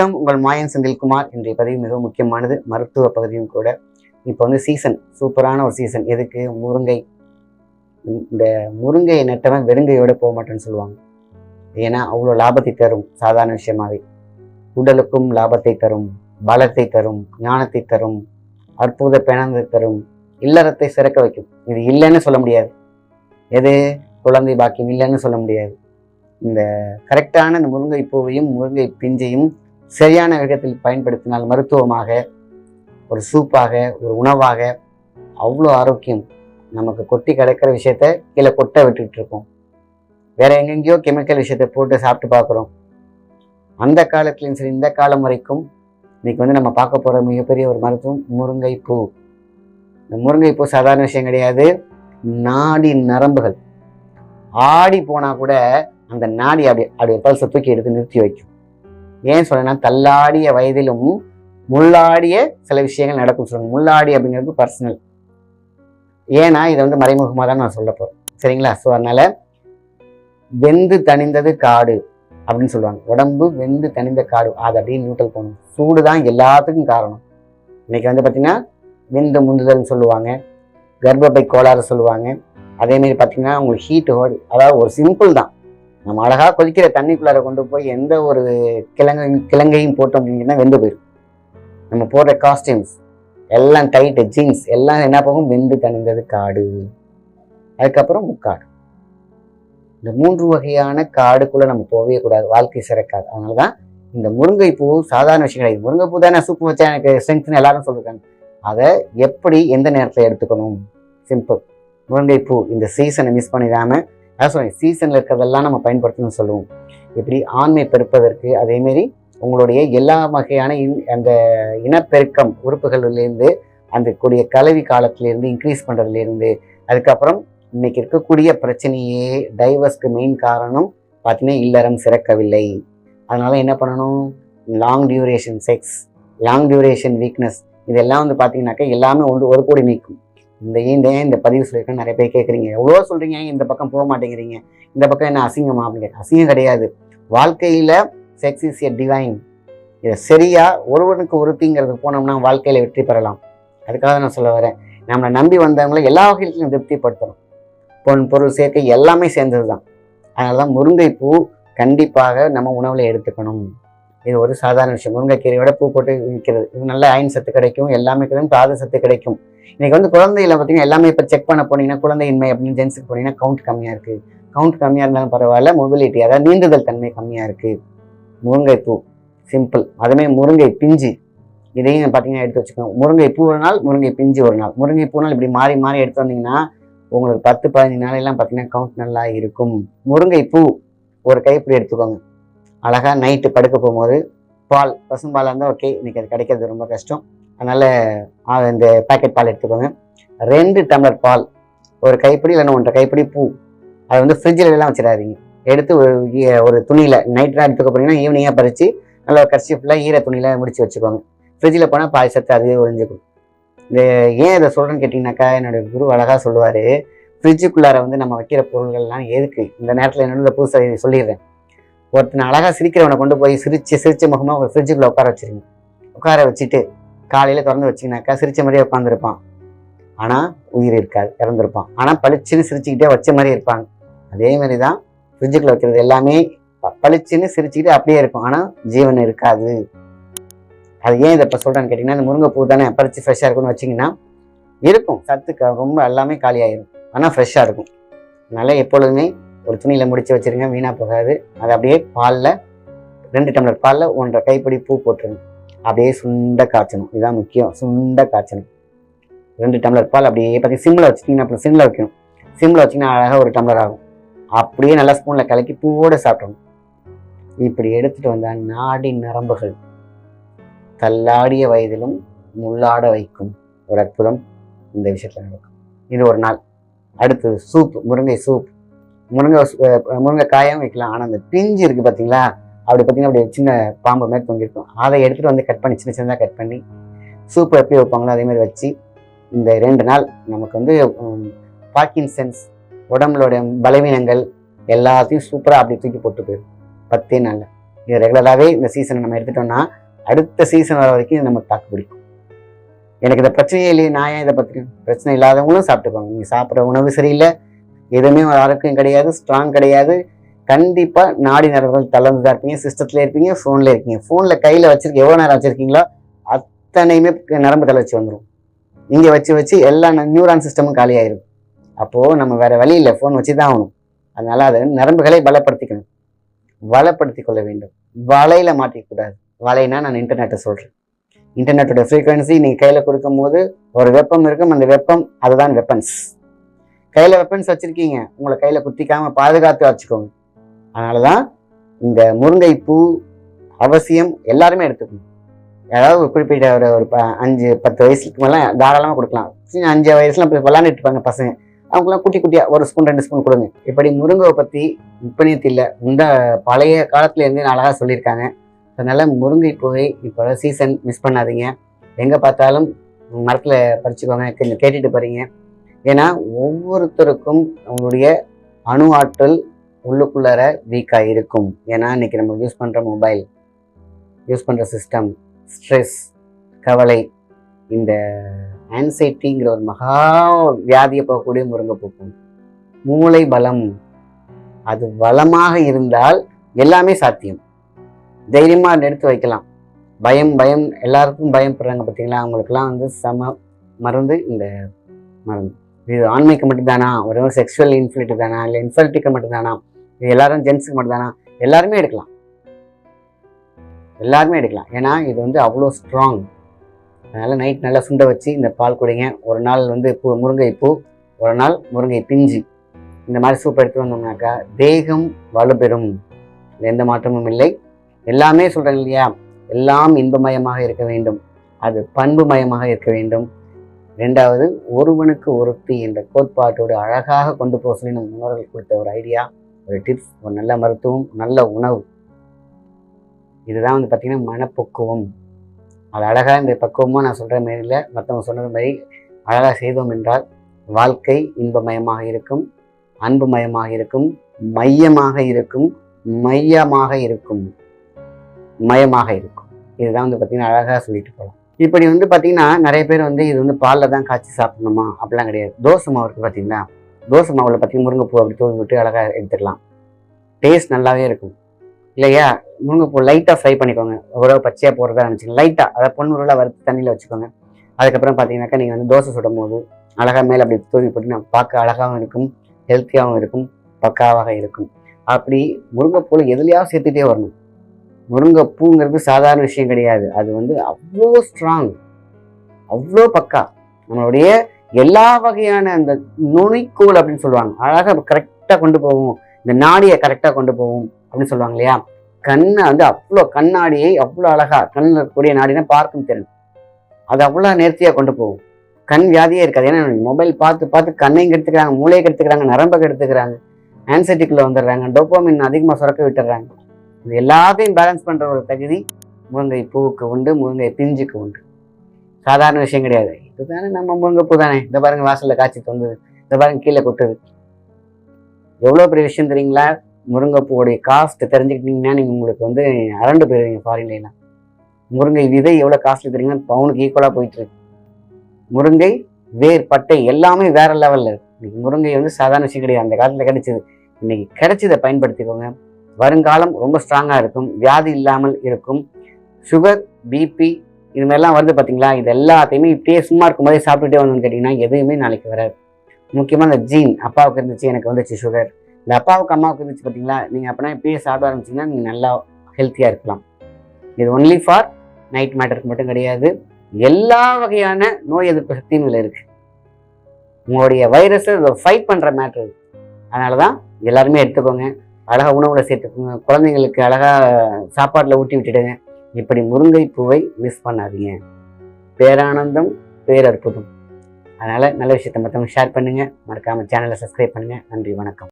வணக்கம். உங்கள் மாயன் செந்தில்குமார் இன்றைய பதிவு மிகவும் முக்கியமானது. மருத்துவ பகுதியும் கூட. இப்போ வந்து சீசன் சூப்பரான ஒரு சீசன் எதுக்கு? முருங்கை. இந்த முருங்கையை நட்டவன் வெறுங்கையோட போக மாட்டேன்னு சொல்லுவாங்க. ஏன்னா அவ்வளோ லாபத்தை தரும். சாதாரண விஷயமாவே. உடலுக்கும் லாபத்தை தரும். பலத்தை தரும். ஞானத்தை தரும். அற்புத பிணத்தை தரும். இல்லறத்தை சிறக்க வைக்கும். இது இல்லைன்னு சொல்ல முடியாது. எது? குழந்தை பாக்கியம் இல்லைன்னு சொல்ல முடியாது. இந்த கரெக்டான இந்த முருங்கை பூவையும் முருங்கை பிஞ்சையும் சரியான விதத்தில் பயன்படுத்தினால் மருத்துவமாக ஒரு சூப்பாக ஒரு உணவாக அவ்வளோ ஆரோக்கியம் நமக்கு கொட்டி கிடக்கிற விஷயத்த கீழே கொட்ட விட்டுட்டு இருக்கோம். வேற எங்கெங்கேயோ கெமிக்கல் விஷயத்த போட்டு சாப்பிட்டு பார்க்குறோம். அந்த காலத்துலையும் சரி இந்த காலம் வரைக்கும் இன்னைக்கு வந்து நம்ம பார்க்க போகிற மிகப்பெரிய ஒரு மருத்துவம் முருங்கை பூ இந்த முருங்கை பூ சாதாரண விஷயம் கிடையாது. நாடி நரம்புகள். ஆடி போனால் கூட அந்த நாடி அப்படி அப்படி பல்சை தூக்கி எடுத்து நிறுத்தி வைக்கும். ஏன் சொல்றேன்னா தள்ளாடிய வயதிலும் முள்ளாடிய சில விஷயங்கள் நடக்கும். சொல்லுங்க முள்ளாடி அப்படிங்கிறது பர்சனல் ஏன்னா இதை வந்து மறைமுகமாக தான் நான் சொல்ல போகிறேன் சரிங்களா? ஸோ அதனால வெந்து தணிந்தது காடு அப்படின்னு சொல்லுவாங்க. உடம்பு வெந்து தணிந்த காடு. அது அப்படியே நியூட்ரல் போகணும். சூடு தான் எல்லாத்துக்கும் காரணம். இன்னைக்கு வந்து பார்த்தீங்கன்னா விந்து முந்துதல்னு சொல்லுவாங்க. கர்ப்பப்பை கோளாறு சொல்லுவாங்க. அதேமாரி பார்த்தீங்கன்னா உங்களுக்கு ஹீட் அதாவது ஒரு சிம்பிள் தான். நம்ம அழகாக கொதிக்கிற தண்ணிக்குள்ளார கொண்டு போய் எந்த ஒரு கிழங்கு கிழங்கையும் போட்டோம் அப்படின்னா வெந்து போயிடும். நம்ம போடுற காஸ்டியூம்ஸ் எல்லாம் டைட்டு ஜீன்ஸ் எல்லாம் என்ன போகும் வெந்து தணிந்தது காடு. அதுக்கப்புறம் முக்காடு. இந்த மூன்று வகையான காடுக்குள்ளே நம்ம போகவே கூடாது. வாழ்க்கை சிறக்காது. அதனால தான் இந்த முருங்கை பூ சாதாரண விஷயம் கிடையாது முருங்கை பூ தான் நான் சூப்பு வச்சா எனக்கு ஸ்ட்ரென்த்னு எல்லாரும் சொல்லியிருக்காங்க அதை எப்படி எந்த நேரத்தில் எடுத்துக்கணும்? சிம்பிள் முருங்கை பூ இந்த சீசனை மிஸ் பண்ணிடாம அதான் சீசனில் இருக்கிறதெல்லாம் நம்ம பயன்படுத்தணும்னு சொல்லுவோம். இப்படி ஆண்மை பெருப்பதற்கு அதேமாரி உங்களுடைய எல்லா வகையான இன் அந்த இனப்பெருக்கம் உறுப்புகளிலேருந்து அந்த கூடிய கலவி காலத்திலேருந்து இன்க்ரீஸ் பண்ணுறதுலேருந்து அதுக்கப்புறம் இன்னைக்கு இருக்கக்கூடிய பிரச்சனையே டைவர்ஸ்க்கு மெயின் காரணம் பார்த்தீங்கன்னா இல்லறம் சிறக்கவில்லை. அதனால் என்ன பண்ணணும்? Long duration sex long duration weakness இதெல்லாம் வந்து பார்த்தீங்கன்னாக்கா எல்லாமே ஒன்று ஒரு கோடி நீக்கும். இந்த ஏன் இந்த பதிவு சொல்லியிருக்கேன் நிறைய பேர் கேட்குறீங்க எவ்வளோ சொல்கிறீங்க இந்த பக்கம் போக மாட்டேங்கிறீங்க. இந்த பக்கம் என்ன அசிங்கமா? அப்படின்னு அசிங்கம் கிடையாது. வாழ்க்கையில் செக்ஸ் இஸ் எ டிவைன் இதை சரியாக ஒருவனுக்கு ஒருத்திங்கிறது போனோம்னா வாழ்க்கையில் வெற்றி பெறலாம். அதுக்காக நான் சொல்ல வரேன். நம்மளை நம்பி வந்தவங்களை எல்லா வகையிலும் திருப்திப்படுத்தணும். பொன் பொருள் சேர்க்கை எல்லாமே சேர்ந்தது தான் அதனால தான் முருங்கை பூ கண்டிப்பாக நம்ம உணவில் எடுத்துக்கணும். இது ஒரு சாதாரண விஷயம். முருங்கைக்கீரையோட பூ போட்டு விற்கிறது. இது நல்ல அயன் சத்து கிடைக்கும். எல்லாமே கிடைக்கும். தாது சத்து கிடைக்கும். இன்னைக்கு வந்து குழந்தையில பார்த்தீங்கன்னா எல்லாமே இப்போ செக் பண்ண போனீங்கன்னா குழந்தையின்மை அப்படின்னு ஜென்ஸுக்கு போனீங்கன்னா கவுண்ட் கம்மியாக இருக்குது கவுண்ட் கம்மியாக இருந்தாலும் பரவாயில்ல. மொபிலிட்டி அதாவது நீந்துதல் தன்மை கம்மியாக இருக்குது முருங்கைப்பூ சிம்பிள் அதுமே முருங்கை பிஞ்சு. இதையும் பார்த்தீங்கன்னா எடுத்து வச்சுக்கணும். முருங்கை பூ ஒரு நாள் முருங்கை பிஞ்சு ஒரு நாள். முருங்கை பூனால் இப்படி மாறி மாறி எடுத்து வந்தீங்கன்னா உங்களுக்கு பத்து பதினஞ்சு நாளையெல்லாம் பார்த்தீங்கன்னா கவுண்ட் நல்லா இருக்கும். முருங்கை பூ ஒரு கைப்பிடி எடுத்துக்கோங்க. அழகாக நைட்டு படுக்க போகும்போது பால் பசும்பாலாக இருந்தால் ஓகே இன்றைக்கி அது கிடைக்கிறது ரொம்ப கஷ்டம். அதனால் இந்த பாக்கெட் பால் எடுத்துக்கோங்க. ரெண்டு டம்ளர் பால் ஒரு கைப்பிடி இல்லைன்னா ஒன்றரை கைப்பிடி பூ. அதை வந்து ஃப்ரிட்ஜில் எல்லாம் வச்சிடாதீங்க. எடுத்து ஒரு ஒரு துணியில் நைட்லாம் எடுத்துக்க போறீங்கன்னா ஈவினிங்காக பறித்து நல்லா கரிசி ஃபுல்லாக ஈர துணியில் முடிச்சு வச்சுக்கோங்க. ஃப்ரிட்ஜில் போனால் பால் சத்து அதுவே ஒழிஞ்சுக்கும் இந்த ஏன் இதை சொல்கிறேன்னு கேட்டிங்கனாக்கா என்னுடைய குரு அழகாக சொல்லுவார் ஃப்ரிட்ஜுக்குள்ளார வந்து நம்ம வைக்கிற பொருள்கள்லாம் எதுக்கு? இந்த நேரத்தில் என்னோட புதுசாக சொல்லிடுறேன். ஒருத்தனை அழகாக சிரிக்கிறவனை கொண்டு போய் சிரிச்சு சிரிச்ச முகமாக ஒரு ஃப்ரிட்ஜுக்குள்ளே உட்கார வச்சிருங்க. உட்கார வச்சுட்டு காலையில் திறந்து வச்சிங்கனாக்கா சிரிச்ச மாதிரியே உட்காந்துருப்பான் ஆனால் உயிர் இருக்காது இறந்துருப்பான். ஆனால் பளிச்சுன்னு சிரிச்சுக்கிட்டே வச்ச மாதிரி இருப்பாங்க. அதே மாதிரி தான் ஃப்ரிட்ஜுக்குள்ளே வைக்கிறது எல்லாமே பளிச்சுன்னு சிரிச்சுக்கிட்டு அப்படியே இருக்கும். ஆனால் ஜீவன் இருக்காது. அது ஏன் இதை இப்போ சொல்கிறேன்னு கேட்டிங்கன்னா இந்த முருங்கைப்பூ தானே பறித்து ஃப்ரெஷ்ஷாக இருக்கும்னு வச்சிங்கன்னா இருக்கும். சத்து ரொம்ப எல்லாமே காலியாகிடும் ஆனால் ஃப்ரெஷ்ஷாக இருக்கும். அதனால் எப்பொழுதுமே ஒரு துணியில் முடிச்சு வச்சுருங்க வீணாக போகாது. அது அப்படியே பாலில் ரெண்டு டம்ளர் பாலில் ஒன்றரை கைப்பிடி பூ போட்டுருங்க. அப்படியே சுண்ட காய்ச்சணும். இதுதான் முக்கியம். சுண்ட காய்ச்சணும். ரெண்டு டம்ளர் பால் அப்படியே பார்த்தீங்கன்னா சிம்மில் வச்சுட்டிங்கன்னா அப்புறம் சிம்மில் வைக்கணும். சிம்மில் வச்சிங்கன்னா அழகாக ஒரு டம்ளர் ஆகும். அப்படியே நல்லா ஸ்பூனில் கலக்கி பூவோடு சாப்பிடணும். இப்படி எடுத்துகிட்டு வந்தால் நாடி நரம்புகள் தள்ளாடிய வயதிலும் முள்ளாட வைக்கும். ஒரு அற்புதம் இந்த விஷயத்தில் நடக்கும். இது ஒரு நாள். அடுத்தது சூப் முருங்கை சூப். முருங்கை முருங்கை காயும் வைக்கலாம். ஆனால் அந்த பிஞ்சு இருக்குது பார்த்தீங்களா அப்படி பார்த்தீங்கன்னா அப்படி சின்ன பாம்பு மாதிரி தொங்கியிருக்கும் அதை எடுத்துகிட்டு வந்து கட் பண்ணி சின்ன சின்னதாக கட் பண்ணி சூப்பு எப்படி வைப்பாங்களோ அதேமாதிரி வச்சு இந்த ரெண்டு நாள் நமக்கு வந்து பார்க்கின்சன்ஸ் உடம்புலோட பலவீனங்கள் எல்லாத்தையும் சூப்பராக அப்படி தூக்கி போட்டு போயிடும். பத்தே நாளில். இது ரெகுலராகவே இந்த சீசனை நம்ம எடுத்துட்டோம்னா அடுத்த சீசன் வர வரைக்கும் நமக்கு தாக்கு பிடிக்கும். எனக்கு இந்த பிரச்சனையே இல்லையே நான் ஏன் இதை பற்றி பிரச்சனை இல்லாதவங்களும் சாப்பிட்டுப்பாங்க. நீங்கள் சாப்பிட்ற உணவு சரியில்லை எதுவுமே ஒரு ஆரோக்கியம் கிடையாது ஸ்ட்ராங் கிடையாது. கண்டிப்பாக நாடி நரம்புகள் தளர்ந்து தான் இருப்பீங்க சிஸ்டத்தில் இருப்பீங்க ஃபோனில் இருக்கீங்க ஃபோனில் கையில் வச்சிருக்க எவ்வளோ நேரம் வச்சுருக்கீங்களோ அத்தனையுமே நரம்பு தளர்ச்சி வந்துடும் இங்கே வச்சு வச்சு எல்லா நியூரான் சிஸ்டமும் காலியாயிரும். அப்போது நம்ம வேறு வழி இல்லை ஃபோன் வச்சு தான் ஆகணும். அதனால் அதை நரம்புகளை பலப்படுத்திக்கணும். வளப்படுத்தி கொள்ள வேண்டும். வலையில் மாட்டிக்கூடாது வலைனா நான் இன்டர்நெட்டை சொல்கிறேன் இன்டர்நெட்டோட ஃப்ரீக்வன்சி நீங்கள் கையில் கொடுக்கும் போது ஒரு வெப்பம் இருக்கும் அந்த வெப்பம் அதுதான் வெப்பன்ஸ் கையில் வெப்பன்ஸ் வச்சுருக்கீங்க. உங்களை கையில் குத்திக்காமல் பாதுகாத்து வச்சுக்கோங்க. அதனால தான் இந்த முருங்கை பூ அவசியம் எல்லாருமே எடுத்துக்கணும். ஏதாவது ஒரு குறிப்பிட்ட ஒரு ஒரு ப- அஞ்சு பத்து வயசுக்கு மேலே தாராளமாக கொடுக்கலாம். சின்ன அஞ்சு வயசுலாம் போய் விளாண்டுட்டு இருப்பாங்க பசங்க. அவங்களாம் குட்டி குட்டியாக ஒரு ஸ்பூன் ரெண்டு ஸ்பூன் கொடுங்க. இப்படி முருங்கை பற்றி விற்பனையத்தில் இந்த பழைய காலத்துலேருந்தே அழகாக சொல்லியிருக்காங்க. அதனால் முருங்கை பூவை இப்போ சீசன் மிஸ் பண்ணாதீங்க. எங்கே பார்த்தாலும் மரத்தில் பறிச்சுக்கோங்க. கேட்டுட்டு போகிறீங்க ஏன்னா ஒவ்வொருத்தருக்கும் அவங்களுடைய அணு ஆற்றல் உள்ளுக்குள்ளார வீக்காக இருக்கும் ஏன்னா இன்னைக்கு நம்ம யூஸ் பண்ணுற மொபைல் யூஸ் பண்ணுற சிஸ்டம் ஸ்ட்ரெஸ் கவலை இந்த ஆன்சைட்டிங்கிற ஒரு மகா வியாதியை போகக்கூடிய முருங்கைப்பூக்கும் மூளை பலம் அது வளமாக இருந்தால் எல்லாமே சாத்தியம். தைரியமாக அதை எடுத்து வைக்கலாம். பயம் பயம் எல்லாருக்கும் பயப்படுறாங்க பார்த்தீங்களா? அவங்களுக்குலாம் வந்து சம மருந்து இந்த மருந்து. இது ஆண்மைக்கு மட்டும்தானா? ஒரு செக்ஷுவல் இன்ஃபிலிட்டி தானா? இல்லை இன்ஃபர்டிக்கு மட்டும்தானா? இது எல்லாரும் ஜென்ஸுக்கு மட்டும்தானா? எல்லாருமே எடுக்கலாம். எல்லாருமே எடுக்கலாம். ஏன்னா இது வந்து அவ்வளோ ஸ்ட்ராங் அதனால் நைட் நல்லா சுண்ட வச்சு இந்த பால் குடிங்க. ஒரு நாள் வந்து பூ முருங்கை பூ ஒரு நாள் முருங்கை பிஞ்சு. இந்த மாதிரி சூப் எடுத்து வந்தோம்னாக்கா தேகம் வலுப்பெறும். எந்த மாற்றமும் இல்லை. எல்லாமே சொல்கிறேன் இல்லையா? எல்லாம் இன்பமயமாக இருக்க வேண்டும். அது பண்புமயமாக இருக்க வேண்டும். ரெண்டாவது ஒருவனுக்கு ஒருத்தி என்ற கோட்பாட்டோடு அழகாக கொண்டு போக சொல்லி நம்ம முன்னோர்கள் கொடுத்த ஒரு ஐடியா ஒரு டிப்ஸ் ஒரு நல்ல மருத்துவம் நல்ல உணவு. இதுதான் வந்து பார்த்திங்கன்னா மனப்பக்குவம். அது அழகாக இந்த பக்குவமாக நான் சொல்கிற மாரியில் மற்றவங்க சொன்னது மாதிரி அழகாக செய்தோம் என்றால் வாழ்க்கை இன்பமயமாக இருக்கும் அன்புமயமாக இருக்கும் மையமாக இருக்கும் மையமாக இருக்கும் மயமாக இருக்கும். இதுதான் வந்து பார்த்திங்கன்னா அழகாக சொல்லிட்டு போகலாம் இப்படி வந்து பார்த்திங்கன்னா நிறைய பேர் வந்து இது வந்து பாலில் தான் காய்ச்சி சாப்பிடணுமா? அப்படிலாம் கிடையாது. தோசை மாவு இருக்குது பார்த்தீங்களா தோசை மாவில் பார்த்தீங்கன்னா முருங்கைப்பூ அப்படி தூவி விட்டு அழகாக எடுத்துக்கலாம். டேஸ்ட் நல்லாவே இருக்கும். இல்லையா? முருங்கைப்பூ லைட்டாக ஃப்ரை பண்ணிக்கோங்க. ஒரு பச்சையாக போடுறதா நினச்சிங்க லைட்டாக அதை பொன்முருளாக வறுத்து தண்ணியில் வச்சுக்கோங்க. அதுக்கப்புறம் பார்த்தீங்கன்னாக்கா நீங்கள் வந்து தோசை சுடும் போது அழகாக மேலே அப்படி தூவி போட்டு பார்க்க அழகாகவும் இருக்கும் ஹெல்த்தியாகவும் இருக்கும் பக்காவாக இருக்கும். அப்படி முருங்கைப்பூவில் எதுலையாவது சேர்த்துட்டே வரணும். முருங்கைப்பூங்கிறது சாதாரண விஷயம் கிடையாது. அது வந்து அவ்வளோ ஸ்ட்ராங் அவ்வளோ பக்கா. நம்மளுடைய எல்லா வகையான அந்த நுனிக்கோல் அப்படின்னு சொல்லுவாங்க. அழகாக கரெக்டாக கொண்டு போகும் இந்த நாடியை கரெக்டாக கொண்டு போகும் அப்படின்னு சொல்லுவாங்க இல்லையா? கண்ணை வந்து அவ்வளோ கண்ணாடியை அவ்வளோ அழகாக கண்ணில் இருக்கக்கூடிய நாடினா பார்க்கும் திறன். அது அவ்வளோ நேர்த்தியாக கொண்டு போகும் கண் வியாதியே இருக்காது. ஏன்னா மொபைல் பார்த்து பார்த்து கண்ணையும் கெடுத்துக்கிறாங்க மூளையை கெடுத்துக்கிறாங்க நரம்பை கெடுத்துக்கிறாங்க. ஆன்சைட்டிக்குள்ளே வந்துடுறாங்க டோப்போமின் அதிகமாக சுரக்க விட்டுறாங்க இது எல்லாத்தையும் பேலன்ஸ் பண்ணுற ஒரு தகுதி முருங்கை பூவுக்கு உண்டு முருங்கை பிஞ்சுக்கு உண்டு. சாதாரண விஷயம் கிடையாது. இதுதானே நம்ம முருங்கை பூ தானே? இந்த பாருங்க வாசலில் காய்ச்சி தொங்குது. இந்த பாருங்க கீழே கொட்டுது. எவ்வளோ பெரிய விஷயம் தெரியுங்களா? முருங்கைப்பூவுடைய காஸ்ட் தெரிஞ்சுக்கிட்டீங்கன்னா நீங்கள் உங்களுக்கு வந்து அரண்டு போயிருவீங்க ஃபாரின்லாம் முருங்கை விதை எவ்வளோ காஸ்ட்லி தெரியுங்கன்னா பவுனுக்கு ஈக்குவலாக போயிட்டு இருக்கு. முருங்கை வேர் பட்டை எல்லாமே வேற லெவலில் இருக்கு. முருங்கை வந்து சாதாரண விஷயம் கிடையாது. அந்த காலத்தில் கிடைச்சிது. இன்னைக்கு கிடைச்சதை பயன்படுத்திக்கோங்க. வருங்காலம் ரொம்ப ஸ்ட்ராங்காக இருக்கும். வியாதி இல்லாமல் இருக்கும். சுகர் பிபி இது மாதிரிலாம் வருது பார்த்தீங்களா இது எல்லாத்தையுமே இப்படியே சும்மா இருக்கும்போதே சாப்பிட்டுட்டே வந்தோம்னு கேட்டிங்கன்னா எதுவுமே நாளைக்கு வராது. முக்கியமாக இந்த ஜீன் அப்பாவுக்கு இருந்துச்சு எனக்கு வந்துச்சு சுகர் இந்த அப்பாவுக்கு அம்மாவுக்கு இருந்துச்சு பார்த்தீங்களா நீங்கள் அப்படின்னா இப்படியே சாப்பிட ஆரம்பிச்சிங்கன்னா நீங்கள் நல்லா ஹெல்த்தியாக இருக்கலாம். இது ஒன்லி ஃபார் நைட் மேட்டருக்கு மட்டும் கிடையாது. எல்லா வகையான நோய் எதிர்ப்பு சக்தியும் இதில் இருக்குது உங்களுடைய வைரஸை ஃபைட் பண்ணுற மேட்ரு அதனால தான் எல்லாருமே எடுத்துக்கோங்க. அழகாக உணவில் சேர்த்துக்கோங்க குழந்தைங்களுக்கு அழகாக சாப்பாட்டில் ஊட்டி விட்டுடுங்க இப்படி முருங்கை பூவை மிஸ் பண்ணாதீங்க. பேரானந்தம் பேரற்புதம். அதனால் நல்ல விஷயத்தை மற்றவங்க ஷேர் பண்ணுங்கள் மறக்காமல் சேனலை சப்ஸ்கிரைப் பண்ணுங்கள் நன்றி வணக்கம்.